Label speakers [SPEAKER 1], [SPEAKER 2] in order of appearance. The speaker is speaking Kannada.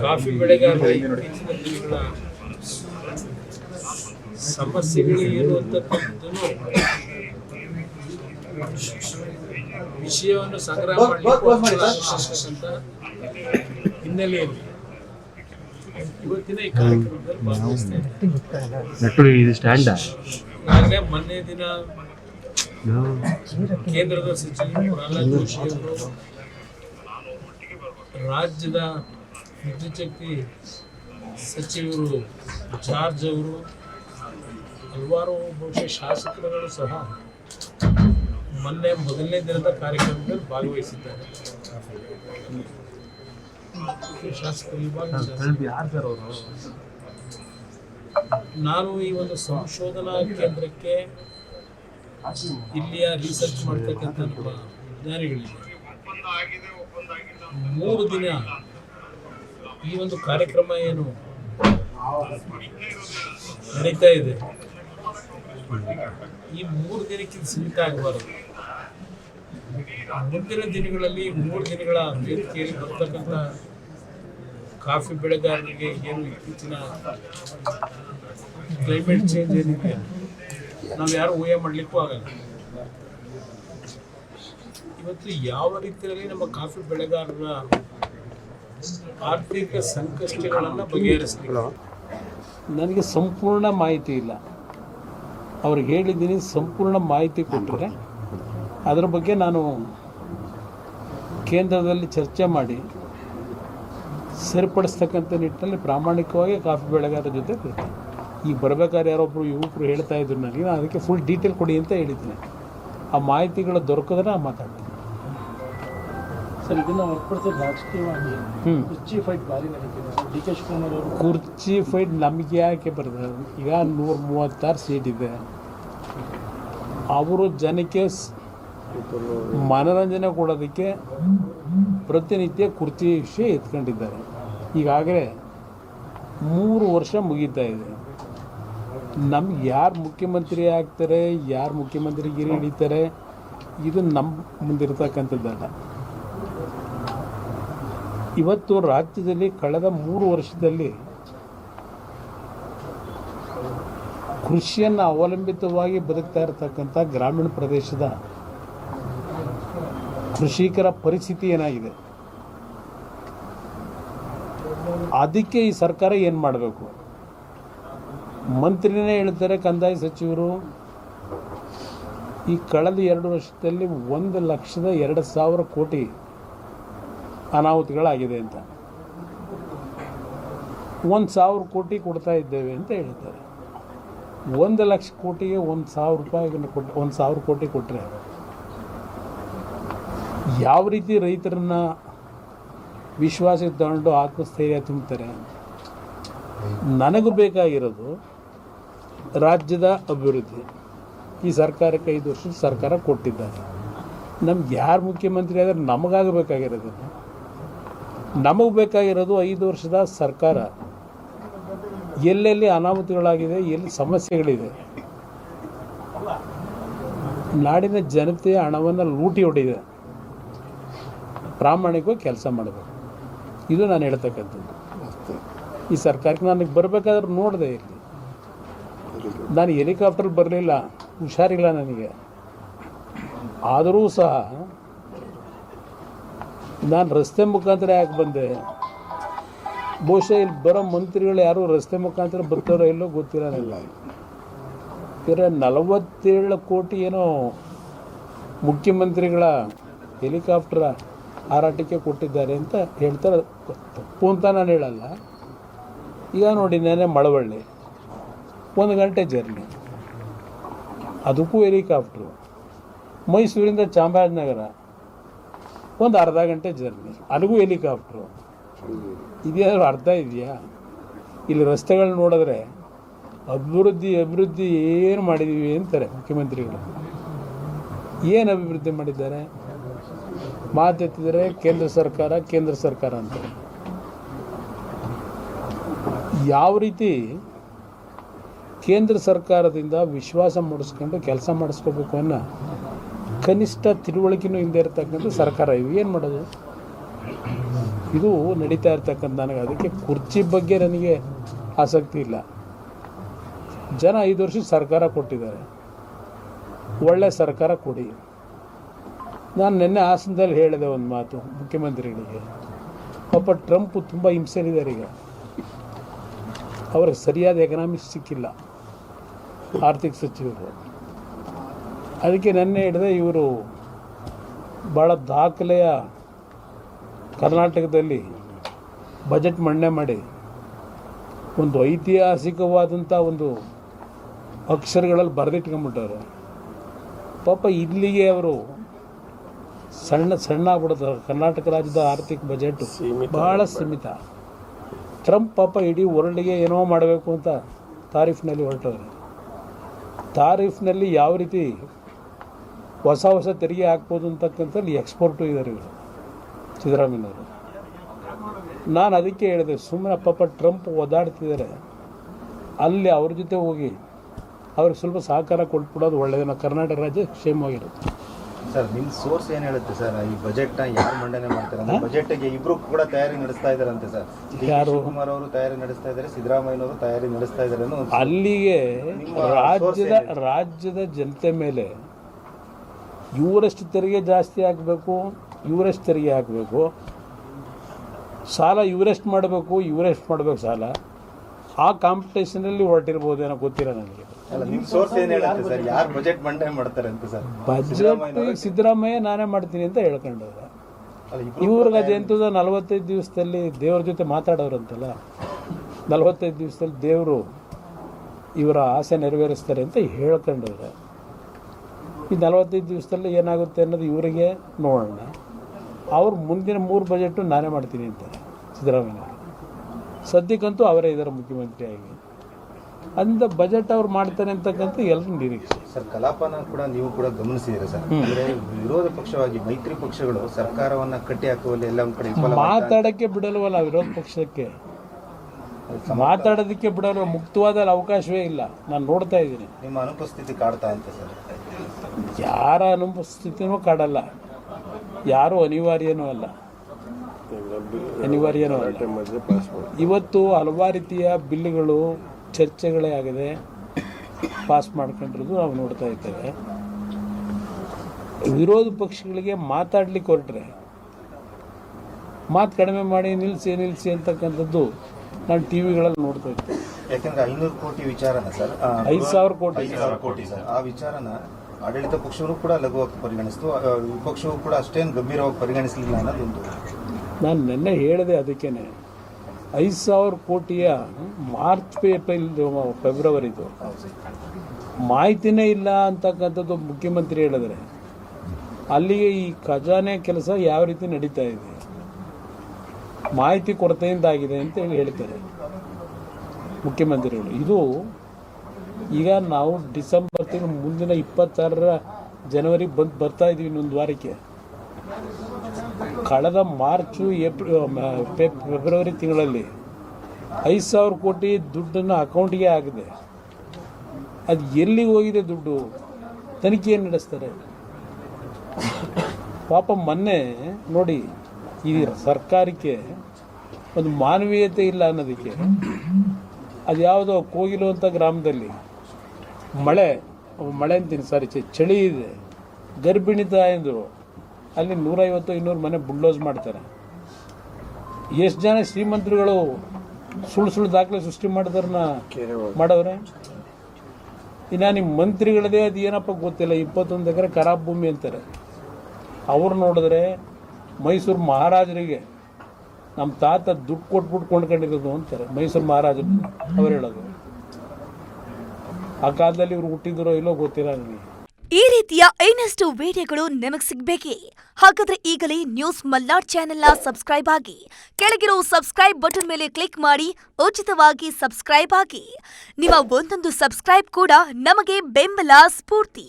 [SPEAKER 1] ಕಾಫಿ ಬೆಳೆಗಾರರ ಇತ್ತೀಚಿನ ದಿನಗಳ ಸಮಸ್ಯೆಗಳು ಏನು ಅಂತಕ್ಕಂಥದ್ದನ್ನು ವಿಷಯವನ್ನು ಸಂಗ್ರಹ ಮಾಡಲಿಕ್ಕೆ ಹಿನ್ನೆಲೆಯಲ್ಲಿ ಇವತ್ತಿನ ಈ ಕಾರ್ಯಕ್ರಮದಲ್ಲಿ ಭಾಗವಹಿಸ್ತಾ ಮೊನ್ನೆ ದಿನ ಕೇಂದ್ರದ ಸಚಿವರು ಪ್ರಹ್ಲಾದ್ ಜೋಶಿ ಅವರು ರಾಜ್ಯದ ವಿದ್ಯುತ್ ಶಕ್ತಿ ಸಚಿವರು ಜಾರ್ಜ್ ಅವರು ಹಲವಾರು ಬಹುಶಃ ಶಾಸಕರುಗಳು ಸಹ ಮೊನ್ನೆ ಮೊದಲನೇ ದಿನದ ಕಾರ್ಯಕ್ರಮದಲ್ಲಿ ಭಾಗವಹಿಸಿದ್ದಾರೆ. ಶಾಸಕರು ನಾನು ಈ ಒಂದು ಸಂಶೋಧನಾ ಕೇಂದ್ರಕ್ಕೆ ಇಲ್ಲಿಯ ರಿಸರ್ಚ್ ಮಾಡ್ತಕ್ಕಂಥ ನಮ್ಮ ವಿಜ್ಞಾನಿಗಳಿಗೆ ಮೂರು ದಿನ ಈ ಒಂದು ಕಾರ್ಯಕ್ರಮ ಏನು? ನಡೀತಾ ಇದೆ. ಈ ಮೂರು ದಿನಕ್ಕೆ ಸೀಮಿತ ಆಗಬಾರದು. ಮುಂದಿನ ದಿನಗಳಲ್ಲಿ ಮೂರು ದಿನಗಳ ವೇದಿಕೆಯಲ್ಲಿ ಬರ್ತಕ್ಕಂಥ ಕಾಫಿ ಬೆಳೆಗಾರರಿಗೆ ಏನು ಇತ್ತೀಚಿನ ಕ್ಲೈಮೇಟ್ ಚೇಂಜ್ ಏನಿದೆ? ನಾವು ಯಾರು ಊಹೆ ಮಾಡಲಿಕ್ಕೂ ಆಗಲ್ಲ. ಇವತ್ತು ಯಾವ ರೀತಿಯಲ್ಲಿ ನಮ್ಮ ಕಾಫಿ ಬೆಳೆಗಾರರ ಆರ್ಥಿಕ ಸಂಕಷ್ಟಗಳನ್ನು ಬಗೆಹರಿಸ್ತೀವಿ ನನಗೆ ಸಂಪೂರ್ಣ ಮಾಹಿತಿ ಇಲ್ಲ. ಅವ್ರಿಗೆ ಹೇಳಿದ್ದೀನಿ ಸಂಪೂರ್ಣ ಮಾಹಿತಿ ಕೊಟ್ಟರೆ ಅದರ ಬಗ್ಗೆ ನಾನು ಕೇಂದ್ರದಲ್ಲಿ ಚರ್ಚೆ ಮಾಡಿ ಸರಿಪಡಿಸ್ತಕ್ಕಂಥ ನಿಟ್ಟಿನಲ್ಲಿ ಪ್ರಾಮಾಣಿಕವಾಗಿ ಕಾಫಿ ಬೆಳೆಗಾರರ ಜೊತೆ ಕೊಡ್ತೀನಿ ಈಗ ಬರಬೇಕಾದ್ರೆ ಯಾರೊಬ್ಬರು ಯುವಕರು ಹೇಳ್ತಾ ಇದ್ರು ನನಗೆ ನಾನು ಅದಕ್ಕೆ ಫುಲ್ ಡೀಟೇಲ್ ಕೊಡಿ ಅಂತ ಹೇಳಿದ್ದೀನಿ. ಆ ಮಾಹಿತಿಗಳು ದೊರಕಿದ್ರೆ ನಾನು ಮಾತಾಡ್ತೀನಿ.
[SPEAKER 2] ಸರ್ ಇದನ್ನ ಹೊರತುಪಡಿಸಿ ರಾಜಕೀಯವಾಗಿ ಕುರ್ಚಿ ಫೈಟ್ ಭಾರಿ ನಡೀತಿದೆ ಡಿ ಕೆ ಶಿವಕುಮಾರ್ ಅವರು
[SPEAKER 1] ಕುರ್ಚಿ ಫೈಟ್ ನಮಗೆ ಯಾಕೆ ಬರ್ತದೆ? ಈಗ ನೂರ ಮೂವತ್ತಾರು ಸೀಟ್ ಇದೆ. ಅವರು ಜನಕ್ಕೆ ಮನೋರಂಜನೆ ಕೊಡೋದಕ್ಕೆ ಪ್ರತಿನಿತ್ಯ ಕುರ್ಚಿ ವಿಷಯ ಎತ್ಕೊಂಡಿದ್ದಾರೆ. ಈಗಾಗಲೇ ಮೂರು ವರ್ಷ ಮುಗೀತಾ ಇದೆ. ನಮ್ಗೆ ಯಾರು ಮುಖ್ಯಮಂತ್ರಿ ಆಗ್ತಾರೆ ಯಾರು ಮುಖ್ಯಮಂತ್ರಿಗಿರಿ ಹಿಡಿತಾರೆ ಇದು ನಮ್ಮ ಮುಂದಿರ್ತಕ್ಕಂಥದ್ದಲ್ಲ. ಇವತ್ತು ರಾಜ್ಯದಲ್ಲಿ ಕಳೆದ ಮೂರು ವರ್ಷದಲ್ಲಿ ಕೃಷಿಯನ್ನು ಅವಲಂಬಿತವಾಗಿ ಬದುಕ್ತಾ ಇರತಕ್ಕಂಥ ಗ್ರಾಮೀಣ ಪ್ರದೇಶದ ಕೃಷಿಕರ ಪರಿಸ್ಥಿತಿ ಏನಾಗಿದೆ? ಅದಕ್ಕೆ ಈ ಸರ್ಕಾರ ಏನು ಮಾಡಬೇಕು? ಮಂತ್ರಿನೇ ಹೇಳ್ತಾರೆ ಕಂದಾಯ ಸಚಿವರು, ಈ ಕಳೆದ ಎರಡು ವರ್ಷದಲ್ಲಿ ಒಂದು ಲಕ್ಷದ ಎರಡು ಸಾವಿರ ಕೋಟಿ ಅನಾಹುತಗಳಾಗಿದೆ ಅಂತ. ಒಂದು ಸಾವಿರ ಕೋಟಿ ಕೊಡ್ತಾ ಇದ್ದೇವೆ ಅಂತ ಹೇಳ್ತಾರೆ. ಒಂದು ಲಕ್ಷ ಕೋಟಿಗೆ ಒಂದು ಸಾವಿರ ರೂಪಾಯಿಗಳನ್ನು ಕೊಟ್ಟು ಒಂದು ಸಾವಿರ ಕೋಟಿ ಕೊಟ್ಟರೆ ಯಾವ ರೀತಿ ರೈತರನ್ನ ವಿಶ್ವಾಸ ತಗೊಂಡು ಆತ್ಮಸ್ಥೈರ್ಯ ತುಂಬ್ತಾರೆ ನನಗೂ ಬೇಕಾಗಿರೋದು ರಾಜ್ಯದ ಅಭಿವೃದ್ಧಿ. ಈ ಸರ್ಕಾರಕ್ಕೆ ಐದು ವರ್ಷದ ಸರ್ಕಾರ ಕೊಟ್ಟಿದ್ದಾರೆ. ನಮ್ಗೆ ಯಾರು ಮುಖ್ಯಮಂತ್ರಿ ಆದರೆ ನಮಗಾಗಬೇಕಾಗಿರೋದು ನಮಗೆ ಬೇಕಾಗಿರೋದು ಐದು ವರ್ಷದ ಸರ್ಕಾರ. ಎಲ್ಲೆಲ್ಲಿ ಅನಾಹುತಗಳಾಗಿದೆ, ಎಲ್ಲಿ ಸಮಸ್ಯೆಗಳಿದೆ. ನಾಡಿನ ಜನತೆಯ ಹಣವನ್ನು ಲೂಟಿ ಹೊಡೆದಿದೆ. ಪ್ರಾಮಾಣಿಕವಾಗಿ ಕೆಲಸ ಮಾಡಬೇಕು. ಇದು ನಾನು ಹೇಳ್ತಕ್ಕಂಥದ್ದು. ಈ ಸರ್ಕಾರಕ್ಕೆ ನನಗೆ ಬರಬೇಕಾದ್ರೆ ನೋಡಿದೆ ಇಲ್ಲಿ. ನಾನು ಹೆಲಿಕಾಪ್ಟರ್ ಬರಲಿಲ್ಲ, ಹುಷಾರಿಲ್ಲ ನನಗೆ. ಆದರೂ ಸಹ ನಾನು ರಸ್ತೆ ಮುಖಾಂತರ ಯಾಕೆ ಬಂದೆ? ಬಹುಶಃ ಇಲ್ಲಿ ಬರೋ ಮಂತ್ರಿಗಳು ಯಾರು ರಸ್ತೆ ಮುಖಾಂತರ ಬರ್ತಾರೋ ಇಲ್ಲೋ ಗೊತ್ತಿರೋದಿಲ್ಲ ಬೇರೆ ನಲವತ್ತೇಳು ಕೋಟಿ ಏನೋ ಮುಖ್ಯಮಂತ್ರಿಗಳ ಹೆಲಿಕಾಪ್ಟರ್ ಹಾರಾಟಕ್ಕೆ ಕೊಟ್ಟಿದ್ದಾರೆ ಅಂತ ಹೇಳ್ತಾರೆ. ತಪ್ಪು ಅಂತ ನಾನು ಹೇಳಲ್ಲ. ಈಗ ನೋಡಿ ನಾನೇ ಮಳವಳ್ಳಿ, ಒಂದು ಗಂಟೆ ಜರ್ನಿ. ಅದಕ್ಕೂ ಹೆಲಿಕಾಪ್ಟ್ರು. ಮೈಸೂರಿಂದ ಚಾಮರಾಜನಗರ. ಒಂದು ಅರ್ಧ ಗಂಟೆ ಜರ್ನಿ. ಅಲ್ಲಿಗೂ ಹೆಲಿಕಾಪ್ಟ್ರು. ಇದೇನಾದ್ರು ಅರ್ಧ ಇದೆಯಾ? ಇಲ್ಲಿ ರಸ್ತೆಗಳು ನೋಡಿದ್ರೆ ಅಭಿವೃದ್ಧಿ ಅಭಿವೃದ್ಧಿ ಏನು ಮಾಡಿದ್ದೀವಿ ಅಂತಾರೆ ಮುಖ್ಯಮಂತ್ರಿಗಳು. ಏನು ಅಭಿವೃದ್ಧಿ ಮಾಡಿದ್ದಾರೆ? ಮಾತೆತ್ತಿದರೆ ಕೇಂದ್ರ ಸರ್ಕಾರ ಕೇಂದ್ರ ಸರ್ಕಾರ ಅಂತ. ಯಾವ ರೀತಿ ಕೇಂದ್ರ ಸರ್ಕಾರದಿಂದ ವಿಶ್ವಾಸ ಮೂಡಿಸ್ಕೊಂಡು ಕೆಲಸ ಮಾಡಿಸ್ಕೋಬೇಕು ಅನ್ನೋ ಕನಿಷ್ಠ ತಿಳುವಳಿಕೆನೂ ಹಿಂದೆ ಇರತಕ್ಕಂಥ ಸರ್ಕಾರ ಇವು ಏನು ಮಾಡೋದು? ಇದು ನಡೀತಾ ಇರ್ತಕ್ಕಂಥ ನನಗೆ ಅದಕ್ಕೆ ಕುರ್ಚಿ ಬಗ್ಗೆ ನನಗೆ ಆಸಕ್ತಿ ಇಲ್ಲ. ಜನ ಐದು ವರ್ಷ ಸರ್ಕಾರ ಕೊಟ್ಟಿದ್ದಾರೆ. ಒಳ್ಳೆ ಸರ್ಕಾರ ಕೊಡಿ. ನಾನು ನಿನ್ನೆ ಹಾಸನದಲ್ಲಿ ಹೇಳಿದೆ ಒಂದು ಮಾತು ಮುಖ್ಯಮಂತ್ರಿಗಳಿಗೆ. ಪಾಪ ಟ್ರಂಪ್ ತುಂಬ ಹಿಂಸೆಲಿದ್ದಾರೆ ಈಗ. ಅವ್ರಿಗೆ ಸರಿಯಾದ ಎಕನಾಮಿಕ್ಸ್ ಸಿಕ್ಕಿಲ್ಲ. ಆರ್ಥಿಕ ಸಚಿವರು. ಅದಕ್ಕೆ ನೆನ್ನೆ ಹಿಡಿದ ಇವರು ಭಾಳ ದಾಖಲೆಯ ಕರ್ನಾಟಕದಲ್ಲಿ ಬಜೆಟ್ ಮಂಡನೆ ಮಾಡಿ ಒಂದು ಐತಿಹಾಸಿಕವಾದಂಥ ಒಂದು ಅಕ್ಷರಗಳಲ್ಲಿ ಬರೆದಿಟ್ಕೊಂಡ್ಬಿಟ್ಟವ್ರೆ ಪಾಪ ಇಲ್ಲಿಗೆ ಅವರು ಸಣ್ಣ ಸಣ್ಣ ಆಗ್ಬಿಡ್ತಾರೆ ಕರ್ನಾಟಕ ರಾಜ್ಯದ ಆರ್ಥಿಕ ಬಜೆಟ್ ಬಹಳ ಸೀಮಿತ. ಟ್ರಂಪ್ ಪಾಪ ಇಡೀ ವರ್ಲ್ಡ್ಗೆ ಏನೋ ಮಾಡಬೇಕು ಅಂತ ತಾರೀಫ್ನಲ್ಲಿ ಹೊರಟವ್ರೆ. ತಾರೀಫ್ನಲ್ಲಿ ಯಾವ ರೀತಿ ಹೊಸ ಹೊಸ ತೆರಿಗೆ ಹಾಕ್ಬೋದು ಅಂತಕ್ಕಂಥಲ್ಲಿ ಎಕ್ಸ್ಪೋರ್ಟು ಇದ್ದಾರೆ ಇವರು ಸಿದ್ದರಾಮಯ್ಯವರು ನಾನು ಅದಕ್ಕೆ ಹೇಳಿದೆ ಸುಮ್ಮನೆ ಪಾಪ ಟ್ರಂಪ್ ಓದಾಡ್ತಿದ್ದಾರೆ ಅಲ್ಲಿ ಅವ್ರ ಜೊತೆ ಹೋಗಿ ಅವ್ರಿಗೆ ಸ್ವಲ್ಪ ಸಹಕಾರ ಕೊಟ್ಬಿಡೋದು ಒಳ್ಳೆಯದು ನಾವು ಕರ್ನಾಟಕ ರಾಜ್ಯ ಕ್ಷೇಮವಾಗಿರುತ್ತೆ.
[SPEAKER 3] ಸರ್ ನಿಮ್ಮ ಸೋರ್ಸ್ ಏನು ಹೇಳುತ್ತೆ ಸರ್? ಈ ಬಜೆಟ್ನ ಯಾರು ಮಂಡನೆ ಮಾಡ್ತಾರೆ? ಬಜೆಟ್ಗೆ ಇಬ್ರು ಕೂಡ ತಯಾರಿ ನಡೆಸ್ತಾ ಇದಾರಂತೆ ಸರ್.
[SPEAKER 1] ಯಾರು?
[SPEAKER 3] ಕುಮಾರ್ ಅವರು ತಯಾರಿ ನಡೆಸ್ತಾ ಇದ್ದಾರೆ ಸಿದ್ದರಾಮಯ್ಯನವರು ತಯಾರಿ ನಡೆಸ್ತಾ ಇದ್ದಾರೆ
[SPEAKER 1] ಅಲ್ಲಿಗೆ ರಾಜ್ಯದ ರಾಜ್ಯದ ಜನತೆ ಮೇಲೆ ಇವರಷ್ಟು ತೆರಿಗೆ ಜಾಸ್ತಿ ಹಾಕಬೇಕು ಇವರಷ್ಟು ತೆರಿಗೆ ಹಾಕಬೇಕು. ಸಾಲ ಇವರೆಷ್ಟು ಮಾಡಬೇಕು ಇವರೆಷ್ಟು ಮಾಡಬೇಕು ಸಾಲ. ಆ ಕಾಂಪಿಟೇಷನಲ್ಲಿ ಹೊರಟಿರ್ಬೋದೇನೋ ಗೊತ್ತಿಲ್ಲ ನನಗೆ.
[SPEAKER 3] ಬಜೆಟ್ ಮಂಡನೆ ಮಾಡ್ತಾರೆ ಅಂತ ಸರ್?
[SPEAKER 1] ಬಜೆಟ್ ಸಿದ್ದರಾಮಯ್ಯ ನಾನೇ ಮಾಡ್ತೀನಿ ಅಂತ ಹೇಳ್ಕೊಂಡವ್ರೆ. ಇವ್ರಿಗೆ ಅದೆಂಥದ್ದು ನಲವತ್ತೈದು ದಿವಸದಲ್ಲಿ ದೇವ್ರ ಜೊತೆ ಮಾತಾಡೋರಂತಲ್ಲ. ನಲವತ್ತೈದು ದಿವಸದಲ್ಲಿ ದೇವರು ಇವರ ಆಸೆ ನೆರವೇರಿಸ್ತಾರೆ ಅಂತ ಹೇಳ್ಕೊಂಡವ್ರೆ. ಈ ನಲವತ್ತೈದು ದಿವಸದಲ್ಲಿ ಏನಾಗುತ್ತೆ ಅನ್ನೋದು ಇವರಿಗೆ ನೋಡೋಣ. ಅವ್ರು ಮುಂದಿನ ಮೂರು ಬಜೆಟು ನಾನೇ ಮಾಡ್ತೀನಿ ಅಂತಾರೆ ಸಿದ್ದರಾಮಯ್ಯ ಸದ್ಯಕ್ಕಂತೂ ಅವರೇ ಇದ್ದಾರೆ ಮುಖ್ಯಮಂತ್ರಿಯಾಗಿ ಅಂದ ಬಜೆಟ್ ಅವ್ರು ಮಾಡ್ತಾರೆ ಅಂತಕ್ಕಂಥ ಎಲ್ಲರೂ ನಿರೀಕ್ಷೆ.
[SPEAKER 3] ಸರ್ ಕಲಾಪನ ಕೂಡ ನೀವು ಕೂಡ ಗಮನಿಸಿದ್ರೆ ಸರ್? ಅಂದ್ರೆ ವಿರೋಧ ಪಕ್ಷವಾಗಿ ಮೈತ್ರಿ ಪಕ್ಷಗಳು ಸರ್ಕಾರವನ್ನ ಕಟ್ಟಿ ಹಾಕುವಲ್ಲಿ ಎಲ್ಲ ಒಂದ್ ಕಡೆ ವಿಫಲ
[SPEAKER 1] ಮಾತಾಡೋಕ್ಕೆ ಬಿಡಲ್ವಲ್ಲ ವಿರೋಧ ಪಕ್ಷಕ್ಕೆ. ಮಾತಾಡೋದಕ್ಕೆ ಬಿಡಲ್ವ ಮುಕ್ತವಾದ ಅವಕಾಶವೇ ಇಲ್ಲ. ನಾನು ನೋಡ್ತಾ ಇದ್ದೀನಿ.
[SPEAKER 3] ನಿಮ್ಮ ಅನುಪಸ್ಥಿತಿ ಕಾಡ್ತಾ ಅಂತ ಸರ್.
[SPEAKER 1] ಯಾರ ಅನುಪಸ್ಥಿತಿನೂ ಕಾಡಲ್ಲ. ಯಾರು ಅನಿವಾರ್ಯನೂ ಅಲ್ಲ. ಅನಿವಾರ್ಯನೂ ಅಲ್ಲ. ಇವತ್ತು ಹಲವಾರು ರೀತಿಯ ಬಿಲ್ಲುಗಳು ಚರ್ಚೆಗಳೇ ಆಗಿದೆ. ಪಾಸ್ ಮಾಡ್ಕೊಂಡಿರೋದು ನಾವು ನೋಡ್ತಾ ಇದ್ದೇವೆ. ವಿರೋಧ ಪಕ್ಷಗಳಿಗೆ ಮಾತಾಡ್ಲಿಕ್ಕೆ ಹೊರಟ್ರೆ ಮಾತು ಕಡಿಮೆ ಮಾಡಿ ನಿಲ್ಲಿಸಿ ನಿಲ್ಲಿಸಿ ಅಂತಕ್ಕಂಥದ್ದು ನಾನು ಟಿ ವಿಗಳಲ್ಲಿ ನೋಡ್ತಾ ಇದ್ದೆ
[SPEAKER 3] ಯಾಕಂದ್ರೆ ಐನೂರು ಕೋಟಿ ವಿಚಾರನ ಸರ್. ಆ,
[SPEAKER 1] ಐದು ಸಾವಿರ ಕೋಟಿ.
[SPEAKER 3] ಐದು ಸಾವಿರ ಕೋಟಿ ಸರ್. ಆ ವಿಚಾರನ ಆಡಳಿತ ಪಕ್ಷವರು ಕೂಡ ಲಘುವಾಗಿ ಪರಿಗಣಿಸಿತು. ವಿಪಕ್ಷವು ಕೂಡ ಅಷ್ಟೇನು ಗಂಭೀರವಾಗಿ ಪರಿಗಣಿಸಲಿಲ್ಲ ಅನ್ನೋದೊಂದು
[SPEAKER 1] ನಾನು ನಿನ್ನೆ ಹೇಳಿದೆ ಅದಕ್ಕೇನೆ. ಐದು ಸಾವಿರ ಕೋಟಿಯ ಮಾರ್ಚ್ ಏಪ್ರಿಲ್ ಫೆಬ್ರವರಿದು. ಮಾಹಿತಿನೇ ಇಲ್ಲ ಅಂತಕ್ಕಂಥದ್ದು ಮುಖ್ಯಮಂತ್ರಿ ಹೇಳಿದ್ರೆ. ಅಲ್ಲಿಗೆ ಈ ಖಜಾನೆ ಕೆಲಸ ಯಾವ ರೀತಿ ನಡೀತಾ ಇದೆ? ಮಾಹಿತಿ ಕೊರತೆಯಿಂದ ಆಗಿದೆ ಅಂತ ಹೇಳಿ ಹೇಳ್ತಾರೆ ಮುಖ್ಯಮಂತ್ರಿಗಳು. ಇದು ಈಗ ನಾವು ಡಿಸೆಂಬರ್ ತಿಂಗಳು ಮುಂದಿನ ಇಪ್ಪತ್ತಾರರ ಜನವರಿ ಬಂದು ಬರ್ತಾ ಇದ್ದೀವಿ ಇನ್ನೊಂದು ವಾರಕ್ಕೆ. ಕಳೆದ ಮಾರ್ಚು, ಏಪ್ರಿಲ್ ಫೆಬ್ರವರಿ ತಿಂಗಳಲ್ಲಿ ಐದು ಸಾವಿರ ಕೋಟಿ ದುಡ್ಡನ್ನು ಅಕೌಂಟಿಗೆ ಆಗಿದೆ. ಅದು ಎಲ್ಲಿಗೆ ಹೋಗಿದೆ ದುಡ್ಡು? ತನಿಖೆ ನಡೆಸ್ತಾರೆ? ಪಾಪ ಮೊನ್ನೆ ನೋಡಿ, ಈ ಸರ್ಕಾರಕ್ಕೆ ಒಂದು ಮಾನವೀಯತೆ ಇಲ್ಲ ಅನ್ನೋದಕ್ಕೆ ಅದು ಯಾವುದೋ ಕೋಗಿಲು ಅಂತ ಗ್ರಾಮದಲ್ಲಿ ಮಳೆ ಮಳೆ ಅಂತೀನಿ ಸಾರಿ ಚಳಿ ಇದೆ. ಗರ್ಭಿಣಿ ತಾಯಂದರು ಅಲ್ಲಿ ನೂರೈವತ್ತು ಇನ್ನೂರು ಮನೆ ಬುಲ್ಡೋಸ್ ಮಾಡ್ತಾರೆ. ಎಷ್ಟು ಜನ ಶ್ರೀಮಂತರುಗಳು ಸುಳ್ಳು ಸುಳ್ಳು ದಾಖಲೆ ಸೃಷ್ಟಿ ಮಾಡಿದಾರನ್ನ ಮಾಡವ್ರೆ? ಇನ್ನು ನಿಮ್ಮ ಮಂತ್ರಿಗಳದೇ ಅದು ಏನಪ್ಪ ಗೊತ್ತಿಲ್ಲ ಇಪ್ಪತ್ತೊಂದು ಎಕರೆ ಖರಾಬ್ ಭೂಮಿ ಅಂತಾರೆ. ಅವ್ರು ನೋಡಿದ್ರೆ ಮೈಸೂರು ಮಹಾರಾಜರಿಗೆ ನಮ್ಮ ತಾತ ದುಡ್ಡು ಕೊಟ್ಬಿಟ್ಟು ಕೊಂಡ್ಕೊಂಡಿರೋದು ಅಂತಾರೆ ಮೈಸೂರು ಮಹಾರಾಜರು. ಅವ್ರು ಹೇಳೋದು. ಆ ಕಾಲದಲ್ಲಿ ಇವ್ರು ಹುಟ್ಟಿದ್ರೋ ಇಲ್ಲೋ ಗೊತ್ತಿಲ್ಲ ನನಗೆ.
[SPEAKER 4] ಈ ರೀತಿಯ ಇನ್ನಷ್ಟು ವಿಡಿಯೋಗಳು ನಿಮಗೆ ಸಿಗಬೇಕೇ? ಹಾಗಾದ್ರೆ ಈಗಲೇ ನ್ಯೂಸ್ ಮಲ್ನಾಡ್ ಚಾನೆಲ್ನ ಸಬ್ಸ್ಕ್ರೈಬ್ ಆಗಿ. ಕೆಳಗಿರೋ ಸಬ್ಸ್ಕ್ರೈಬ್ ಬಟನ್ ಮೇಲೆ ಕ್ಲಿಕ್ ಮಾಡಿ, ಉಚಿತವಾಗಿ ಸಬ್ಸ್ಕ್ರೈಬ್ ಆಗಿ. ನಿಮ್ಮ ಒಂದೊಂದು ಸಬ್ಸ್ಕ್ರೈಬ್ ಕೂಡ ನಮಗೆ ಬೆಂಬಲ ಸ್ಫೂರ್ತಿ.